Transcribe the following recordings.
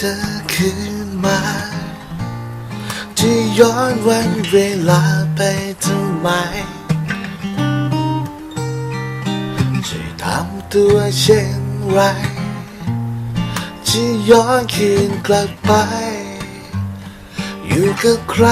เธอคืนมา ที่ย้อนวันเวลาไปทำไมจะทำตัวเช่นไรที่ย้อนคืนกลับไป อยู่กับใคร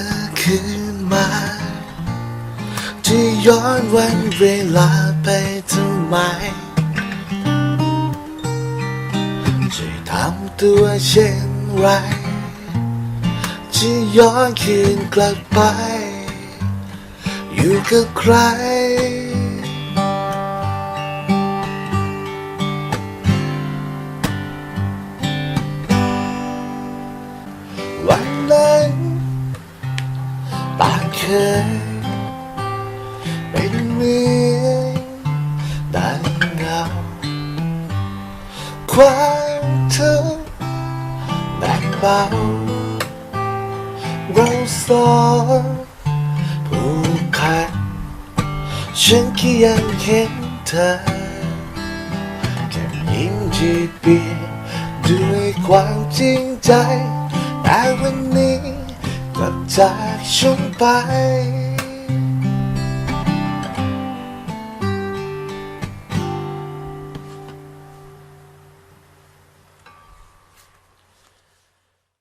อคืนมา ที่ย้อนวันเวลาไปทำไมจะทำตัวเช่นไรที่ย้อนคืนกลับไป อยู่กับใคร เคย เป็นเหมือนดังเงาความทุกข์แบ่งเบาเราสองผูกขาดฉันแค่ยังเห็นเธอแค่ยิ้มที่เปลี่ยด้วยความจริงใจแต่วันนี้ กลับจากฉันไป